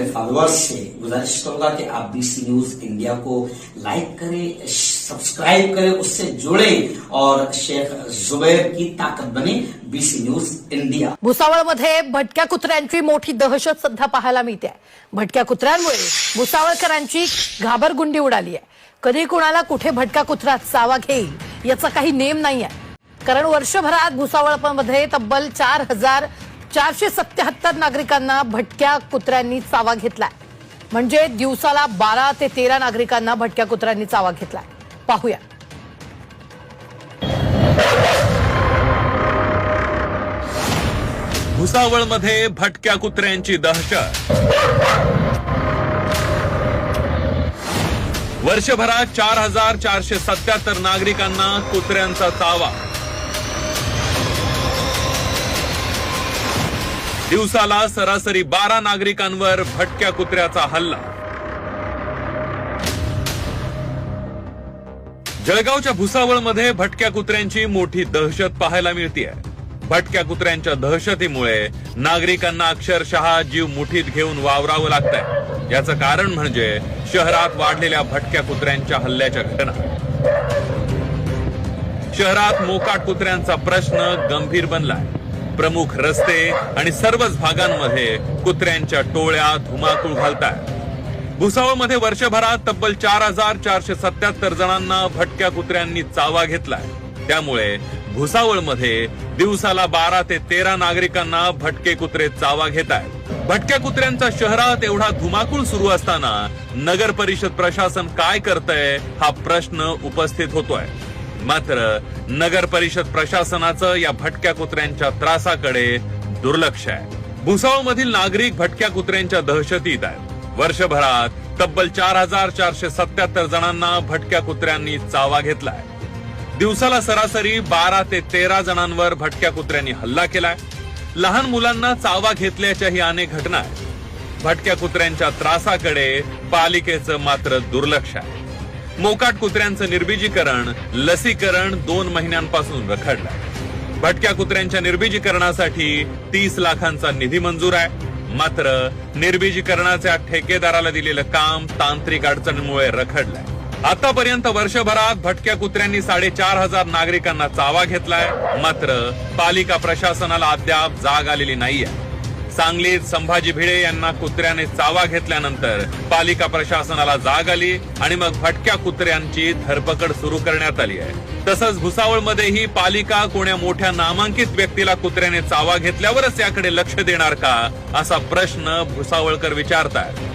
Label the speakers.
Speaker 1: मेरे फॉलोअर्स से गुजारिश करूंगा कि आप बीसी न्यूज इंडिया को लाइक करें सब्सक्राइब करें उससे जुड़े और शेख जुबैर की ताकत बने बीसी न्यूज इंडिया
Speaker 2: भुसावळमध्ये भटक्या कुत्र्यांची मोठी दहशत सध्या पाहायला मिळते. भटक्या कुत्र्यांमुळे भुसावळकरांची घाबरगुंडी उडाली आहे. कधी कुणाला कुठे भटका कुत्रा चावा घेईल याचा काही नेम नाही आहे कारण वर्षभरात भुसावळमध्ये तब्बल चार हजार चारशे सत्याहत्तर नागरिकांना भटक्या कुत्र्यांनी चावा घेतलाय. म्हणजे दिवसाला बारा ते तेरा नागरिकांना भटक्या कुत्र्यांनी चावा घेतलाय. पाहूया.
Speaker 3: भुसावळमध्ये भटक्या कुत्र्यांची दहशत. वर्षभरात चार हजार चारशे सत्याहत्तर नागरिकांना कुत्र्यांचा चावा. दिवसाला सरासरी बारा नागरिकांवर भटक्या कुत्र्याचा हल्ला. जळगावच्या भुसावळमध्ये भटक्या कुत्र्यांची मोठी दहशत पाहायला मिळते भटक्या कुत्र्यांच्या दहशतीमुळे नागरिकांना अक्षरशः जीव मुठीत घेऊन वावरावं लागतंय. याचं कारण म्हणजे शहरात वाढलेल्या भटक्या कुत्र्यांच्या हल्ल्याच्या घटना. शहरात मोकाट कुत्र्यांचा प्रश्न गंभीर बनलाय. प्रमुख रस्ते आणि सर्वच भागांमध्ये कुत्र्यांच्या टोळ्या धुमाकूळ घालताय. भुसावळमध्ये वर्षभरात तब्बल चार हजार चारशे सत्याहत्तर जणांना भटक्या कुत्र्यांनी चावा घेतलाय. त्यामुळे भुसावळमध्ये दिवसाला बारा ते तेरा नागरिकांना भटके कुत्रे चावा घेत आहेत भटक्या कुत्र्यांचा शहरात एवढा धुमाकूळ सुरू असताना नगर परिषद प्रशासन काय करतंय हा प्रश्न उपस्थित होतोय. मात्र नगर परिषद प्रशासनाचं या भटक्या कुत्र्यांच्या त्रासाकडे दुर्लक्ष आहे. भुसावळमधील नागरिक भटक्या कुत्र्यांच्या दहशतीत आहेत. वर्षभरात तब्बल चार हजार चारशे सत्याहत्तर जणांना भटक्या कुत्र्यांनी चावा घेतलाय. दिवसाला सरासरी बारा ते तेरा जणांवर भटक्या कुत्र्यांनी हल्ला केलाय. लहान मुलांना चावा घेतल्याच्याही अनेक घटना आहेत. भटक्या कुत्र्यांच्या त्रासाकडे पालिकेचं मात्र दुर्लक्ष आहे. मोकाट कुत्र्यांचं निर्बीजीकरण लसीकरण दोन महिन्यांपासून रखडलं. भटक्या कुत्र्यांच्या निर्बीजीकरणासाठी तीस लाखांचा निधी मंजूर आहे. मात्र निर्बीजीकरणाच्या ठेकेदाराला दिलेलं काम तांत्रिक अडचणीमुळे रखडलंय. आतापर्यंत वर्षभरात भटक्या कुत्र्यांनी साडेचार हजार नागरिकांना चावा घेतलाय. मात्र पालिका प्रशासनाला अद्याप जाग आलेली नाहीये. सांगलीत संभाजी भिडे यांना कुत्र्याने चावा घेतल्यानंतर पालिका प्रशासनाला जाग आली आणि मग भटक्या कुत्र्यांची धरपकड सुरू करण्यात आली आहे. तसंच भुसावळमध्येही पालिका कोण्या मोठ्या नामांकित व्यक्तीला कुत्र्याने चावा घेतल्यावरच याकडे लक्ष देणार का असा प्रश्न भुसावळकर विचारतात